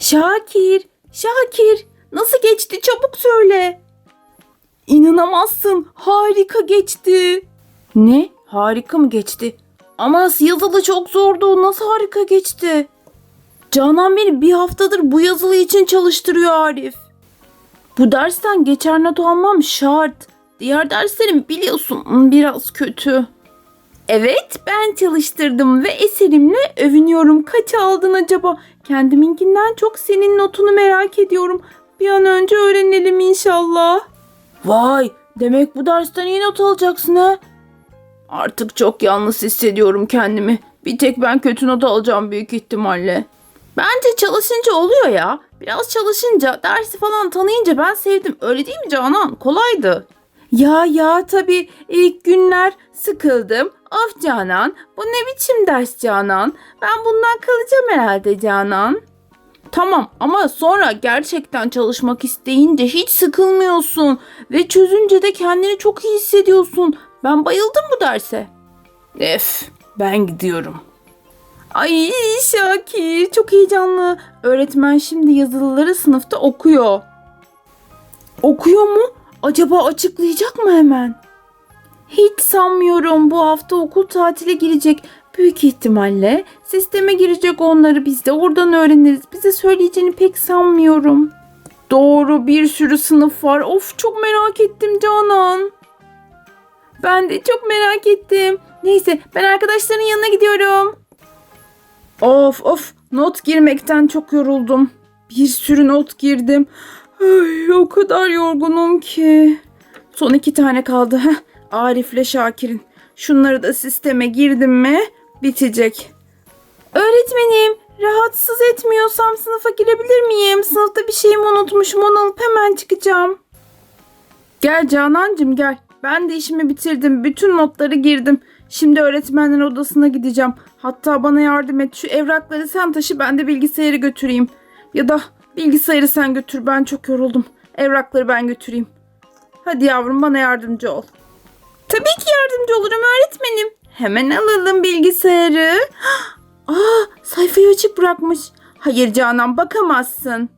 Şakir, Şakir nasıl geçti çabuk söyle. İnanamazsın harika geçti. Ne? Harika mı geçti? Ama yazılı çok zordu. Nasıl harika geçti? Canan beni bir haftadır bu yazılı için çalıştırıyor Arif. Bu dersten geçer not almam şart. Diğer derslerim biliyorsun biraz kötü. Evet ben çalıştırdım ve eserimle övünüyorum. Kaç aldın acaba? Kendiminkinden çok senin notunu merak ediyorum. Bir an önce öğrenelim inşallah. Vay demek bu dersten iyi not alacaksın ha? Artık çok yalnız hissediyorum kendimi. Bir tek ben kötü not alacağım büyük ihtimalle. Bence çalışınca oluyor ya. Biraz çalışınca, dersi falan tanıyınca ben sevdim. Öyle değil mi Canan? Kolaydı. Ya ya tabii ilk günler sıkıldım. Of Canan, bu ne biçim ders Canan? Ben bundan kalacağım herhalde Canan. Tamam ama sonra gerçekten çalışmak isteyince hiç sıkılmıyorsun ve çözünce de kendini çok iyi hissediyorsun. Ben bayıldım bu derse. Ef, ben gidiyorum. Ay Şakir çok heyecanlı. Öğretmen şimdi yazılıları sınıfta okuyor. Okuyor mu? Acaba açıklayacak mı hemen? Hiç sanmıyorum bu hafta okul tatile girecek. Büyük ihtimalle sisteme girecek onları biz de oradan öğreniriz. Bize söyleyeceğini pek sanmıyorum. Doğru bir sürü sınıf var. Of çok merak ettim Canan. Ben de çok merak ettim. Neyse ben arkadaşların yanına gidiyorum. Of of not girmekten çok yoruldum. Bir sürü not girdim. Ay, o kadar yorgunum ki. Son iki tane kaldı. Heh, Arif'le Şakir'in. Şunları da sisteme girdim mi bitecek. Öğretmenim rahatsız etmiyorsam sınıfa girebilir miyim? Sınıfta bir şeyimi unutmuşum onu alıp hemen çıkacağım. Gel Canancım gel. Ben de işimi bitirdim. Bütün notları girdim. Şimdi öğretmenler odasına gideceğim. Hatta bana yardım et. Şu evrakları sen taşı ben de bilgisayarı götüreyim. Ya da bilgisayarı sen götür. Ben çok yoruldum. Evrakları ben götüreyim. Hadi yavrum bana yardımcı ol. Tabii ki yardımcı olurum öğretmenim. Hemen alalım bilgisayarı. Aa, sayfayı açık bırakmış. Hayır Canan bakamazsın.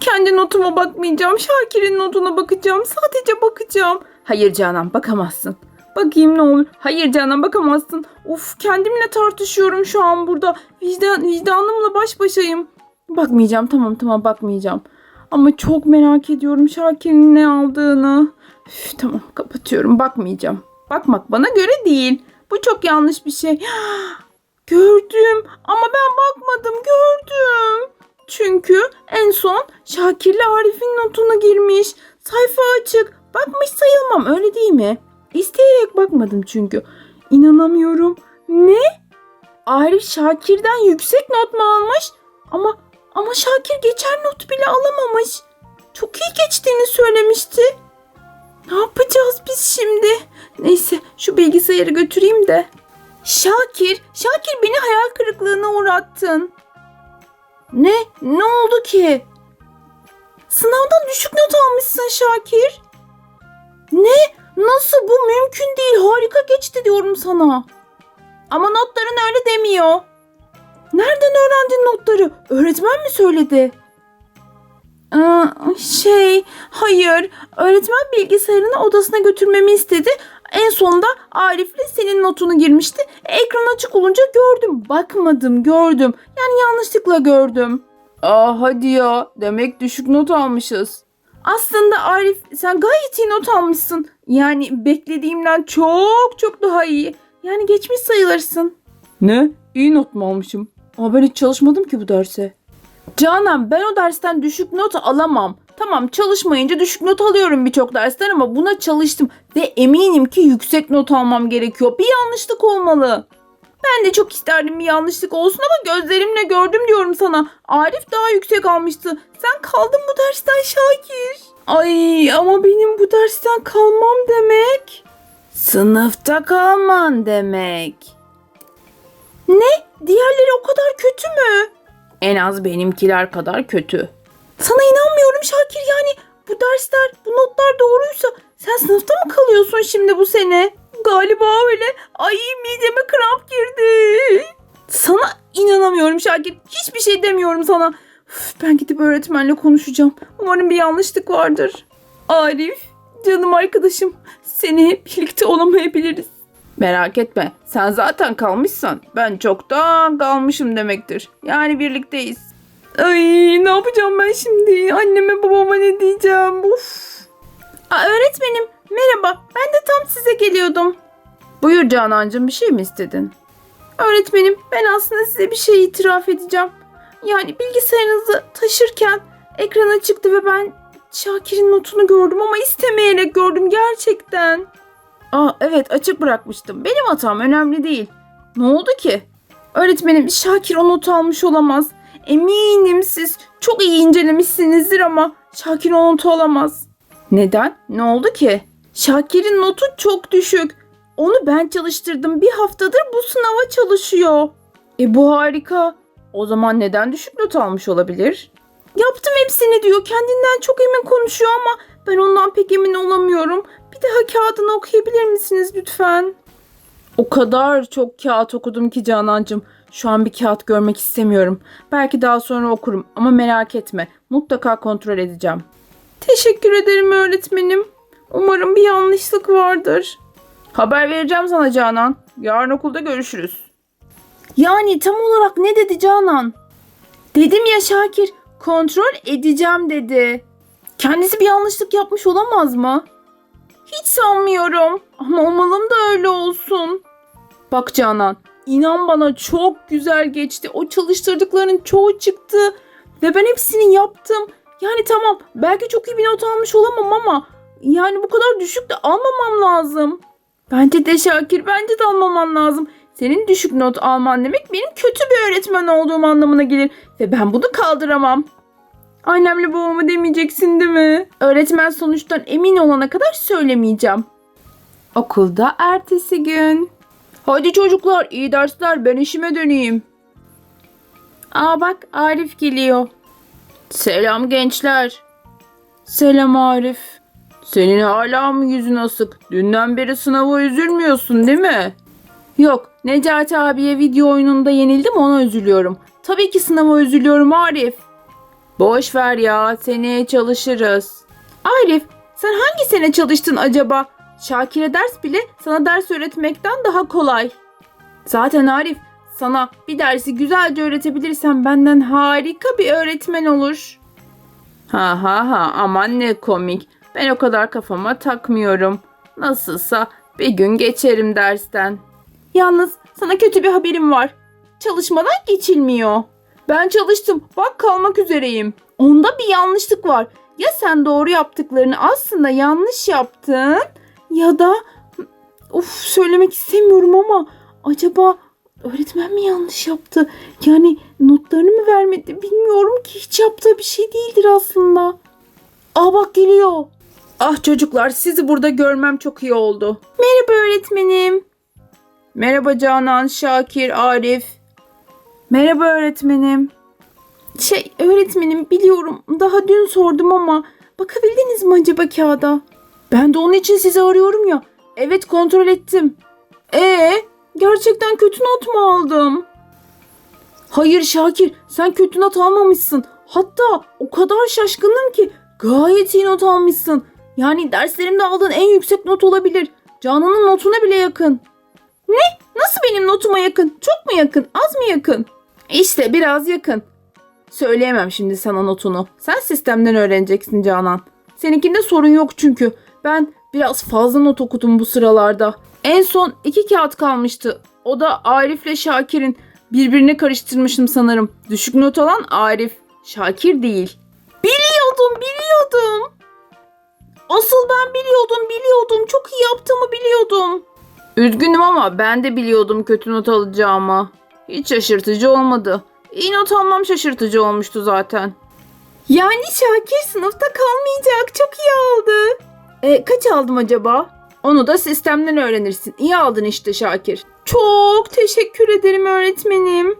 Kendi notuma bakmayacağım. Şakir'in notuna bakacağım. Sadece bakacağım. Hayır Canan bakamazsın. Bakayım ne olur. Hayır Canan bakamazsın. Of kendimle tartışıyorum şu an burada. Vicdan, vicdanımla baş başayım. Bakmayacağım tamam tamam bakmayacağım. Ama çok merak ediyorum Şakir'in ne aldığını. Üf, tamam kapatıyorum bakmayacağım. Bakmak bana göre değil. Bu çok yanlış bir şey. Gördüm ama ben bakmadım gördüm. Çünkü en son Şakir'le Arif'in notunu girmiş. Sayfa açık. Bakmış sayılmam öyle değil mi? İsteyerek bakmadım çünkü. İnanamıyorum. Ne? Arif Şakir'den yüksek not mu almış? Ama ama Şakir geçer not bile alamamış. Çok iyi geçtiğini söylemişti. Ne yapacağız biz şimdi? Neyse şu bilgisayarı götüreyim de. Şakir, Şakir beni hayal kırıklığına uğrattın. Ne? Ne oldu ki? Sınavdan düşük not almışsın Şakir. Ne? Nasıl bu mümkün değil. Harika geçti diyorum sana. Ama notların öyle demiyor. Nereden öğrendin notları? Öğretmen mi söyledi? Ee, şey, hayır. Öğretmen bilgisayarını odasına götürmemi istedi. En sonunda Arif'le senin notunu girmişti. Ekran açık olunca gördüm. Bakmadım, gördüm. Yani yanlışlıkla gördüm. Aa hadi ya. Demek düşük not almışız. Aslında Arif sen gayet iyi not almışsın. Yani beklediğimden çok çok daha iyi. Yani geçmiş sayılırsın. Ne? İyi not mu almışım? Ama ben hiç çalışmadım ki bu derse. Canan ben o dersten düşük not alamam. Tamam çalışmayınca düşük not alıyorum birçok dersten ama buna çalıştım ve eminim ki yüksek not almam gerekiyor. Bir yanlışlık olmalı. Ben de çok isterdim bir yanlışlık olsun ama gözlerimle gördüm diyorum sana. Arif daha yüksek almıştı. Sen kaldın bu dersten Şakir. Ay ama benim bu dersten kalmam demek. Sınıfta kalman demek. Ne? En az benimkiler kadar kötü. Sana inanmıyorum Şakir yani bu dersler, bu notlar doğruysa sen sınıfta mı kalıyorsun şimdi bu sene? Galiba öyle. Ay mideme kramp girdi. Sana inanamıyorum Şakir. Hiçbir şey demiyorum sana. Üf, ben gidip öğretmenle konuşacağım. Umarım bir yanlışlık vardır. Arif, canım arkadaşım. Seni birlikte olamayabiliriz. Merak etme. Sen zaten kalmışsan ben çoktan kalmışım demektir. Yani birlikteyiz. Ay ne yapacağım ben şimdi? Anneme babama ne diyeceğim? Uf. Aa, öğretmenim merhaba. Ben de tam size geliyordum. Buyur Canancığım bir şey mi istedin? Öğretmenim ben aslında size bir şey itiraf edeceğim. Yani bilgisayarınızı taşırken ekrana çıktı ve ben Şakir'in notunu gördüm ama istemeyerek gördüm gerçekten. Aa evet açık bırakmıştım. Benim hatam önemli değil. Ne oldu ki? Öğretmenim Şakir o notu almış olamaz. Eminim siz çok iyi incelemişsinizdir ama Şakir o notu alamaz. Neden? Ne oldu ki? Şakir'in notu çok düşük. Onu ben çalıştırdım. Bir haftadır bu sınava çalışıyor. E bu harika. O zaman neden düşük not almış olabilir? Yaptım hepsini diyor. Kendinden çok emin konuşuyor ama ben ondan pek emin olamıyorum. Bir daha kağıdını okuyabilir misiniz lütfen? O kadar çok kağıt okudum ki Canancığım. Şu an bir kağıt görmek istemiyorum. Belki daha sonra okurum ama merak etme. Mutlaka kontrol edeceğim. Teşekkür ederim öğretmenim. Umarım bir yanlışlık vardır. Haber vereceğim sana Canan. Yarın okulda görüşürüz. Yani tam olarak ne dedi Canan? Dedim ya Şakir, kontrol edeceğim dedi. Kendisi bir yanlışlık yapmış olamaz mı? Hiç sanmıyorum. Ama umalım da öyle olsun. Bak Canan, inan bana çok güzel geçti. O çalıştırdıkların çoğu çıktı. Ve ben hepsini yaptım. Yani tamam belki çok iyi bir not almış olamam ama yani bu kadar düşük de almamam lazım. Bence de Şakir bence de almaman lazım. Senin düşük not alman demek benim kötü bir öğretmen olduğum anlamına gelir. Ve ben bunu kaldıramam. Annemle babama demeyeceksin değil mi? Öğretmen sonuçtan emin olana kadar söylemeyeceğim. Okulda ertesi gün. Hadi çocuklar iyi dersler ben işime döneyim. Aa bak Arif geliyor. Selam gençler. Selam Arif. Senin hala mı yüzün asık? Dünden beri sınava üzülmüyorsun değil mi? Yok, Necati abiye video oyununda yenildim ona üzülüyorum. Tabii ki sınava üzülüyorum Arif. Boş ver ya, seneye çalışırız. Arif, sen hangi sene çalıştın acaba? Şakir'e ders bile sana ders öğretmekten daha kolay. Zaten Arif, sana bir dersi güzelce öğretebilirsen benden harika bir öğretmen olur. Ha ha ha aman ne komik. Ben o kadar kafama takmıyorum. Nasılsa bir gün geçerim dersten. Yalnız sana kötü bir haberim var. Çalışmadan geçilmiyor. Ben çalıştım. Bak kalmak üzereyim. Onda bir yanlışlık var. Ya sen doğru yaptıklarını aslında yanlış yaptın ya da of söylemek istemiyorum ama acaba öğretmen mi yanlış yaptı? Yani notlarını mı vermedi? Bilmiyorum ki hiç yaptığı bir şey değildir aslında. Aa bak geliyor. Ah çocuklar sizi burada görmem çok iyi oldu. Merhaba öğretmenim. Merhaba Canan, Şakir, Arif. Merhaba öğretmenim. Şey öğretmenim biliyorum daha dün sordum ama bakabildiniz mi acaba kağıda? Ben de onun için sizi arıyorum ya. Evet kontrol ettim. Ee, gerçekten kötü not mu aldım? Hayır Şakir sen kötü not almamışsın. Hatta o kadar şaşkınım ki gayet iyi not almışsın. Yani derslerimde aldığın en yüksek not olabilir. Canan'ın notuna bile yakın. Ne? Nasıl benim notuma yakın? Çok mu yakın? Az mı yakın? İşte biraz yakın. Söyleyemem şimdi sana notunu. Sen sistemden öğreneceksin Canan. Seninkinde sorun yok çünkü. Ben biraz fazla not okudum bu sıralarda. En son iki kağıt kalmıştı. O da Arif'le Şakir'in. Birbirine karıştırmışım sanırım. Düşük not alan Arif. Şakir değil. Biliyordum, biliyordum. Asıl ben biliyordum, biliyordum. Çok iyi yaptığımı biliyordum. Üzgünüm ama ben de biliyordum kötü not alacağımı. Hiç şaşırtıcı olmadı. İyi not almam şaşırtıcı olmuştu zaten. Yani Şakir sınıfta kalmayacak. Çok iyi aldı. E, kaç aldım acaba? Onu da sistemden öğrenirsin. İyi aldın işte Şakir. Çok teşekkür ederim öğretmenim.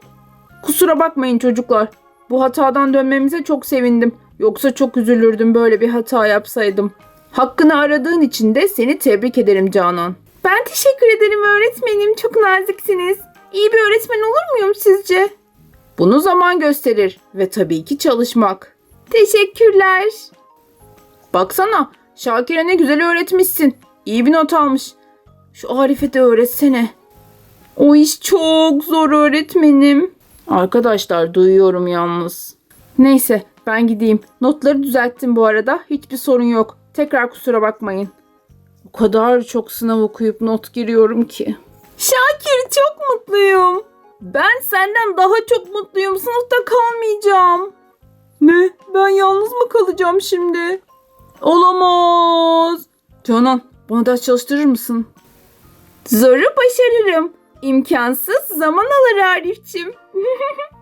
Kusura bakmayın çocuklar. Bu hatadan dönmemize çok sevindim. Yoksa çok üzülürdüm böyle bir hata yapsaydım. Hakkını aradığın için de seni tebrik ederim Canan. Ben teşekkür ederim öğretmenim. Çok naziksiniz. İyi bir öğretmen olur muyum sizce? Bunu zaman gösterir ve tabii ki çalışmak. Teşekkürler. Baksana Şakir'e ne güzel öğretmişsin. İyi bir not almış. Şu Arif'e de öğretsene. O iş çok zor öğretmenim. Arkadaşlar duyuyorum yalnız. Neyse ben gideyim. Notları düzelttim bu arada. Hiçbir sorun yok. Tekrar kusura bakmayın. O kadar çok sınav okuyup not giriyorum ki. Şakir çok mutluyum. Ben senden daha çok mutluyum. Sınıfta kalmayacağım. Ne? Ben yalnız mı kalacağım şimdi? Olamaz. Canan bana ders çalıştırır mısın? Zoru başarırım. İmkansız zaman alır Arifçim.